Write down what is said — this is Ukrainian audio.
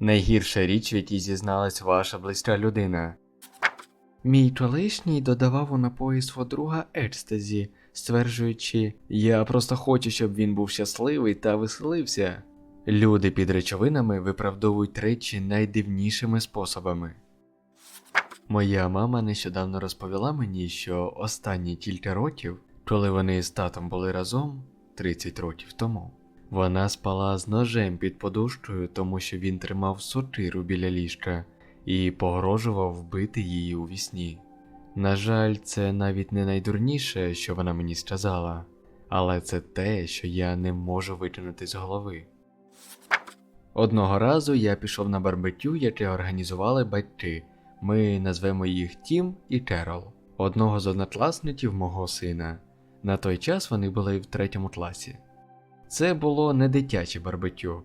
Найгірша річ, в якій зізналась ваша близька людина. Мій колишній додавав у напої свого друга екстазі, стверджуючи, я просто хочу, щоб він був щасливий та веселився. Люди під речовинами виправдовують речі найдивнішими способами. Моя мама нещодавно розповіла мені, що останні кілька років, коли вони з татом були разом 30 років тому, вона спала з ножем під подушкою, тому що він тримав сокиру біля ліжка і погрожував вбити її у вісні. На жаль, це навіть не найдурніше, що вона мені сказала, але це те, що я не можу викинути з голови. Одного разу я пішов на барбекю, яке організували батьки. Ми назвемо їх Тім і Керол, одного з однокласників мого сина. На той час вони були в третьому класі. Це було не дитяче барбекю,